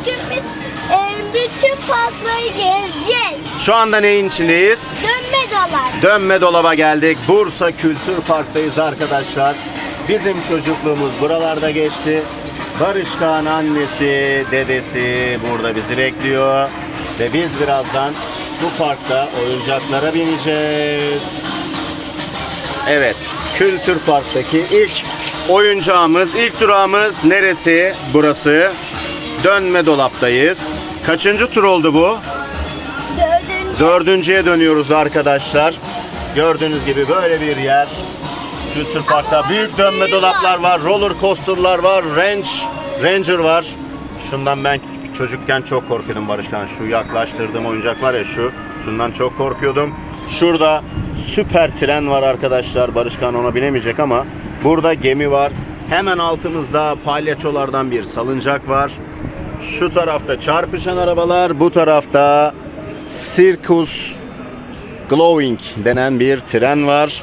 bugün biz e, bütün parkları gezeceğiz. Şu anda neyin içindeyiz? Dönme dolar. Dönme dolaba geldik. Bursa Kültür Park'tayız arkadaşlar. Bizim çocukluğumuz buralarda geçti. Barış Kağan annesi, dedesi burada bizi bekliyor. Ve biz birazdan bu parkta oyuncaklara bineceğiz. Evet, Kültür Park'taki ilk oyuncağımız, ilk durağımız neresi? Burası. Dönme dolaptayız. Kaçıncı tur oldu bu? Dördüncü. Dördüncüye dönüyoruz arkadaşlar. Gördüğünüz gibi böyle bir yer. Kültür Park'ta büyük dönme dolaplar var, roller coaster'lar var, range, ranger var. Şundan ben çocukken çok korkuyordum Barışkan. Şu yaklaştırdığım oyuncak var ya şu. Şundan çok korkuyordum. Şurada süper tren var arkadaşlar. Barışkan ona binemeyecek ama burada gemi var. Hemen altımızda palyaçolardan bir salıncak var. Şu tarafta çarpışan arabalar, bu tarafta Circus Glowing denen bir tren var.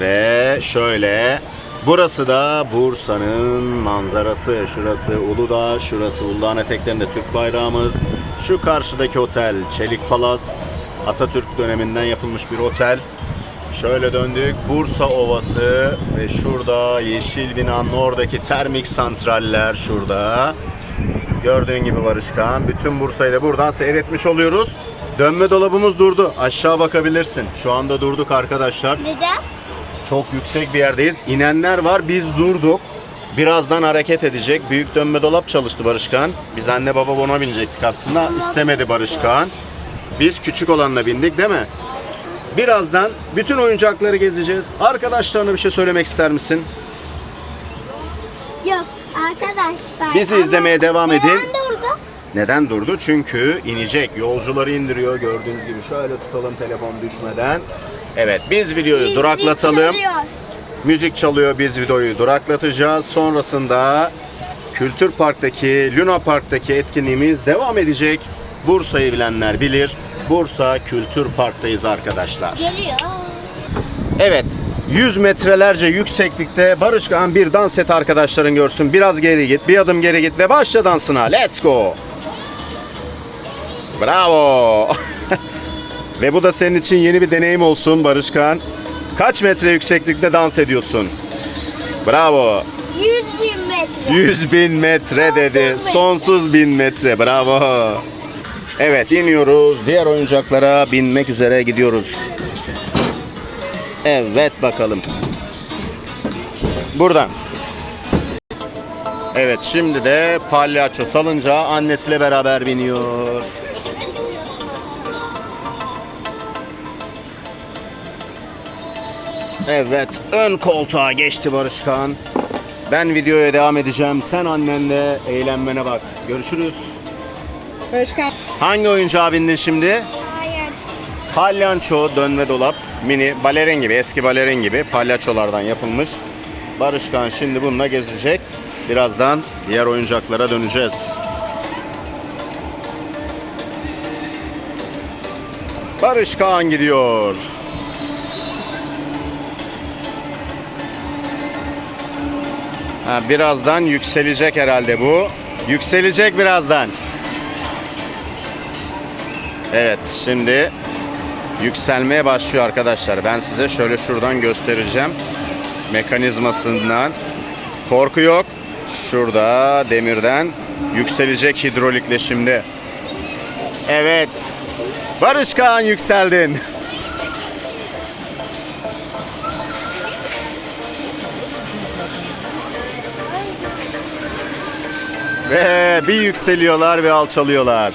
Ve şöyle burası da Bursa'nın manzarası. Şurası Uludağ, şurası Uludağ'ın eteklerinde Türk bayrağımız. Şu karşıdaki otel Çelik Palas. Atatürk döneminden yapılmış bir otel. Şöyle döndük Bursa Ovası ve şurada yeşil binanın oradaki termik santraller şurada. Gördüğün gibi Barışkan. Bütün Bursa'yı da buradan seyretmiş oluyoruz. Dönme dolabımız durdu. Aşağı bakabilirsin. Şu anda durduk arkadaşlar. Neden? Çok yüksek bir yerdeyiz. İnenler var. Biz durduk. Birazdan hareket edecek. Büyük dönme dolap çalıştı Barışkan. Biz anne baba ona binecektik aslında. İstemedi Barışkan. Biz küçük olanla bindik değil mi? Birazdan bütün oyuncakları gezeceğiz. Arkadaşlarına bir şey söylemek ister misin? Yok arkadaşlar. Bizi ama izlemeye devam neden edin. durdu? Neden durdu? Çünkü inecek. Yolcuları indiriyor. Gördüğünüz gibi şöyle tutalım telefon düşmeden. Evet biz videoyu Bizi duraklatalım. çağırıyor. Müzik çalıyor biz videoyu duraklatacağız. Sonrasında Kültür Park'taki, Luna Park'taki etkinliğimiz devam edecek. Bursa'yı bilenler bilir. Bursa Kültür Park'tayız arkadaşlar. Geliyor. Evet 100 metrelerce yükseklikte Barış Kağan bir dans et arkadaşların görsün. Biraz geri git, bir adım geri git ve başla dansına. Let's go. Bravo. ve bu da senin için yeni bir deneyim olsun Barış Kağan. Kaç metre yükseklikte dans ediyorsun? Bravo. 100 bin metre. 100 bin metre dedi. metre. Sonsuz bin metre. Bravo. Evet iniyoruz. Diğer oyuncaklara binmek üzere gidiyoruz. Evet bakalım. Buradan. Evet şimdi de palyaço salınca annesiyle beraber biniyor. Evet ön koltuğa geçti Barışkan. Ben videoya devam edeceğim. Sen annenle eğlenmene bak. Görüşürüz. Başkan. Hangi oyuncağa bindin şimdi? Palyanço dönme dolap. Mini balerin gibi, eski balerin gibi palyaçolardan yapılmış. Barışkan şimdi bununla gezecek. Birazdan diğer oyuncaklara döneceğiz. Barış Kaan gidiyor. Ha, birazdan yükselecek herhalde bu. Yükselecek birazdan. Evet şimdi yükselmeye başlıyor arkadaşlar. Ben size şöyle şuradan göstereceğim. Mekanizmasından. Korku yok. Şurada demirden yükselecek hidrolikle şimdi. Evet. Barış Kaan yükseldin. Ve bir yükseliyorlar ve alçalıyorlar.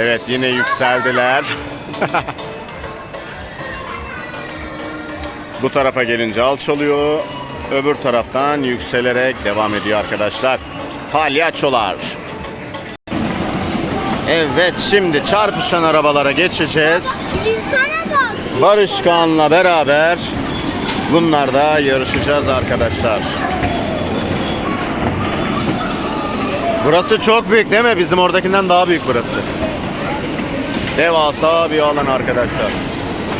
Evet yine yükseldiler. Bu tarafa gelince alçalıyor. Öbür taraftan yükselerek devam ediyor arkadaşlar. Palyaçolar. Evet şimdi çarpışan arabalara geçeceğiz. Barış Kağan'la beraber bunlarda yarışacağız arkadaşlar. Burası çok büyük değil mi? Bizim oradakinden daha büyük burası. Devasa bir alan arkadaşlar.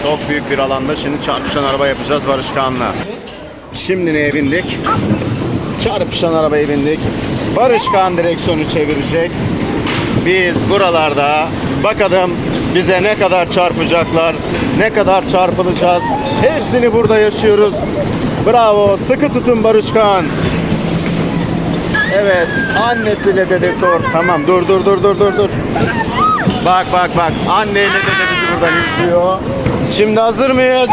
Çok büyük bir alanda şimdi çarpışan araba yapacağız Barışkan'la. Şimdi neye bindik? Çarpışan arabaya bindik. Barışkan direksiyonu çevirecek. Biz buralarda bakalım bize ne kadar çarpacaklar, ne kadar çarpılacağız. Hepsini burada yaşıyoruz. Bravo, sıkı tutun Barışkan. Evet, annesine dede sor. Tamam, dur dur dur dur dur dur. Bak bak bak, anneyle dede bizi buradan izliyor. Şimdi hazır mıyız?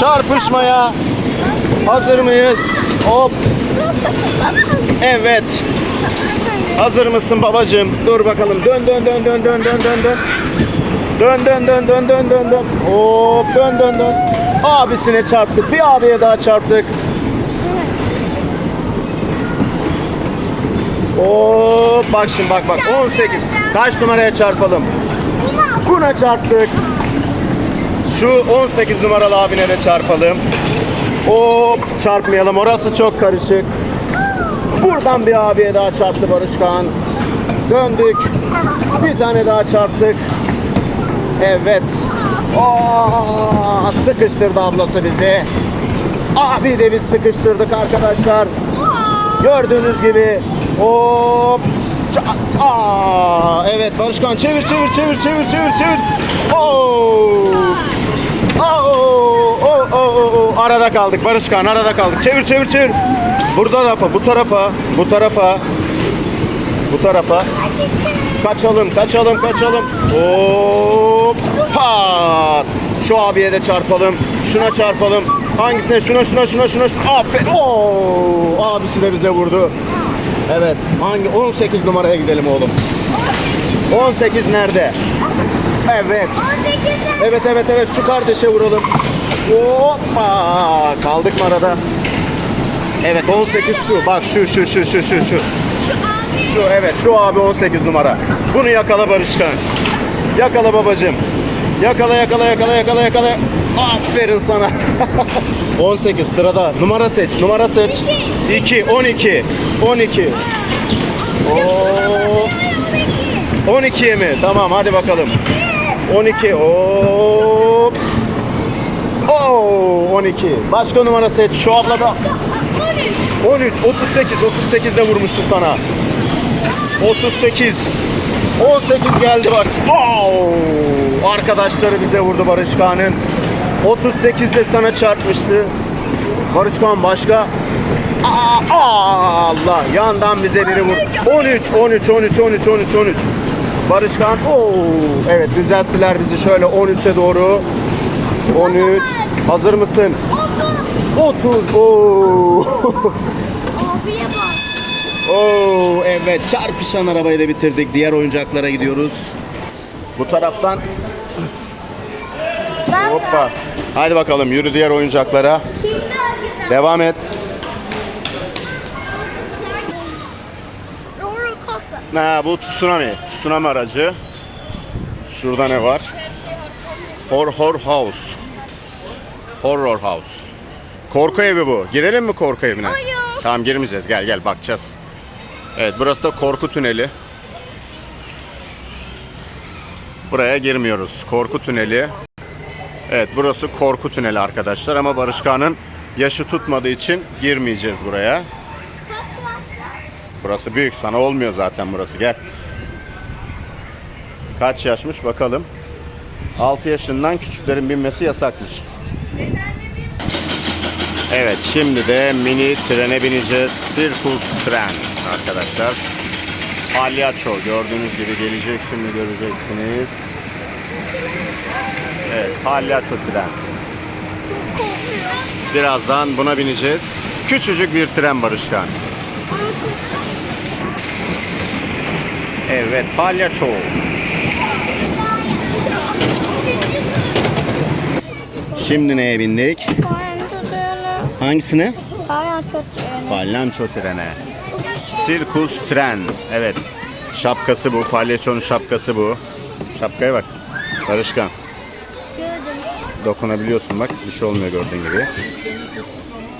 Çarpışmaya. Hazır mıyız? Hop. Evet. Hazır mısın babacığım? Dur bakalım. Dön dön dön dön dön dön dön dön. Dön dön dön dön dön dön dön. Hop dön dön dön. Abisine çarptık. Bir abiye daha çarptık. Hop bak şimdi bak bak 18. Kaç numaraya çarpalım? Buna çarptık. Şu 18 numaralı abine de çarpalım. Hop çarpmayalım. Orası çok karışık. Buradan bir abiye daha çarptı Barışkan. Döndük. Bir tane daha çarptık. Evet. Aa, sıkıştırdı ablası bizi. Abi de biz sıkıştırdık arkadaşlar. Gördüğünüz gibi hop Aa, evet Barışkan çevir çevir çevir çevir çevir çevir. Oo. Oo, oo, oo. Arada kaldık Barışkan arada kaldık. Çevir çevir çevir. Burada tarafa bu tarafa bu tarafa bu tarafa. Kaçalım kaçalım kaçalım. Hop. Pat. Şu abiye de çarpalım. Şuna çarpalım. Hangisine? Şuna şuna şuna şuna. şuna. Aferin. Oo. Abisi de bize vurdu. Evet. Hangi 18 numaraya gidelim oğlum. 18 nerede? Evet. Evet evet evet şu kardeşe vuralım. Hoppa! Kaldık mı arada? Evet 18 şu. Bak şu şu şu şu şu şu. Şu evet şu abi 18 numara. Bunu yakala Barışkan. Yakala babacığım. Yakala yakala yakala yakala yakala. Aferin sana. 18 sırada. Numara seç. Numara seç. 2, 12. 12. Oo. 12'ye mi? Tamam hadi bakalım. 12. Hop. Oo 12. Başka numara seç. Şu abla da 13. 38. 38 de vurmuştu sana. 38. 18 geldi bak. Oo! Arkadaşları bize vurdu Barış Kağan'ın. 38'de sana çarpmıştı. Barışkan başka. Aa, aa, Allah yandan bize biri vur. 13 13 13 13 13 13. Barışkan. Oo evet düzelttiler bizi şöyle 13'e doğru. 13. Hazır mısın? 30. Oo. Oo evet çarpışan arabayı da bitirdik. Diğer oyuncaklara gidiyoruz. Bu taraftan Hoppa. Hadi bakalım yürü diğer oyuncaklara. Devam et. Ha, bu tsunami. Tsunami aracı. Şurada ne var? Horror House. Horror House. Korku evi bu. Girelim mi korku evine? Hayır. Tamam girmeyeceğiz. Gel gel bakacağız. Evet burası da korku tüneli. Buraya girmiyoruz. Korku tüneli. Evet burası korku tüneli arkadaşlar ama Barışkan'ın yaşı tutmadığı için girmeyeceğiz buraya. Burası büyük sana olmuyor zaten burası gel. Kaç yaşmış bakalım. 6 yaşından küçüklerin binmesi yasakmış. Evet şimdi de mini trene bineceğiz. Sirkus tren arkadaşlar. Palyaço gördüğünüz gibi gelecek şimdi göreceksiniz. Evet palyaço tren. Birazdan buna bineceğiz. Küçücük bir tren Barışkan. Evet palyaço. Şimdi neye bindik? Hangisine? Palyaço treni. Trene. Sirkus tren. Evet. Şapkası bu. Palyaçonun şapkası bu. Şapkaya bak. Barışkan. Gördüm. Dokunabiliyorsun bak. Bir şey olmuyor gördüğün gibi.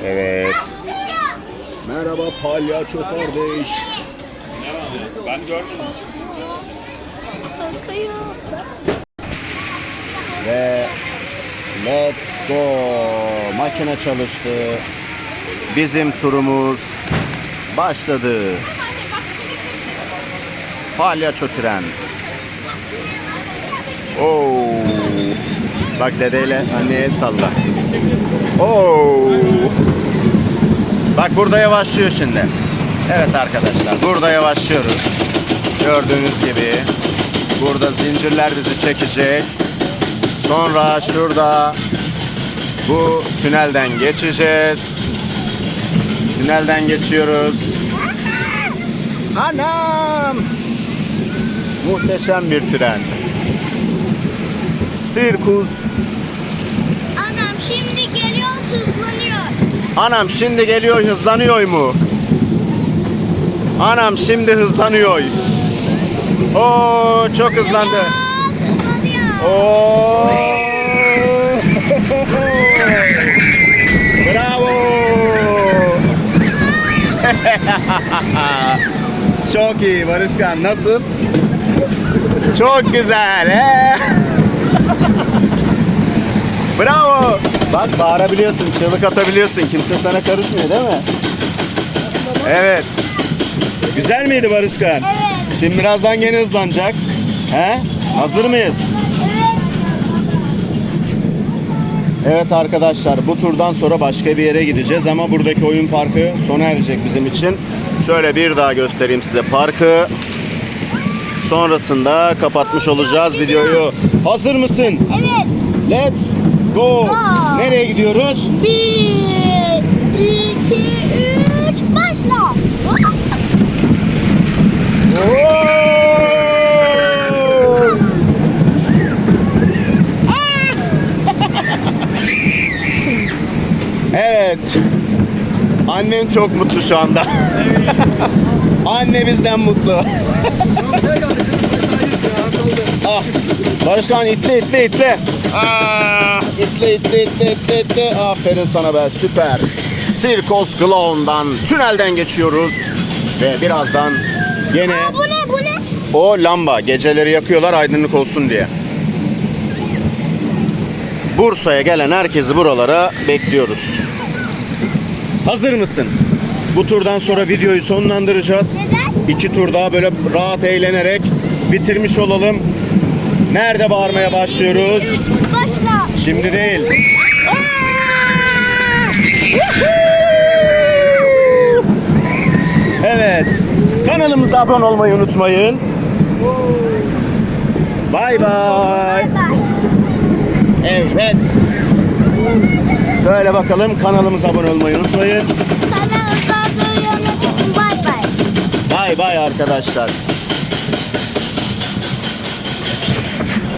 Evet. Merhaba palyaço kardeş. Bakıyor. Ve let's go. Makine çalıştı. Bizim turumuz başladı. Palyaço tren. Oo. Bak dedeyle anneye salla. Oo. Bak burada yavaşlıyor şimdi. Evet arkadaşlar burada yavaşlıyoruz. Gördüğünüz gibi burada zincirler bizi çekecek. Sonra şurada bu tünelden geçeceğiz. Tünelden geçiyoruz. Anam! Muhteşem bir tren. Sirkus. Anam şimdi geliyor hızlanıyor. Anam şimdi geliyor hızlanıyor mu? Anam şimdi hızlanıyor. Oo çok hızlandı. Oo. Bravo. Çok iyi Barışkan. Nasıl? Çok güzel. He? Bravo. Bak bağırabiliyorsun, çığlık atabiliyorsun. Kimse sana karışmıyor değil mi? Evet. Güzel miydi Barışkan? Evet. Şimdi birazdan gene hızlanacak. He? Hazır mıyız? Evet arkadaşlar bu turdan sonra başka bir yere gideceğiz ama buradaki oyun parkı sona erecek bizim için. Şöyle bir daha göstereyim size parkı. Sonrasında kapatmış olacağız videoyu. Hazır mısın? Evet. Let's go. Go. Nereye gidiyoruz? Bir, iki, üç, başla. Evet. Annen çok mutlu şu anda. Anne bizden mutlu. ah. Barışkan itle itle itle. Ah, itle itle itle itle itle. Aferin sana be süper. Sirkos Clown'dan tünelden geçiyoruz. Ve birazdan gene Aa, bu ne bu ne? o lamba geceleri yakıyorlar aydınlık olsun diye. Bursa'ya gelen herkesi buralara bekliyoruz. Hazır mısın? Bu turdan sonra videoyu sonlandıracağız. Neden? İki tur daha böyle rahat eğlenerek bitirmiş olalım. Nerede bağırmaya başlıyoruz? Başla. Şimdi değil. Evet. Kanalımıza abone olmayı unutmayın. Bay bay. Evet. Söyle bakalım kanalımıza abone olmayı unutmayın. Sana ısrarla yönetim. Bye bye. Bay bay arkadaşlar.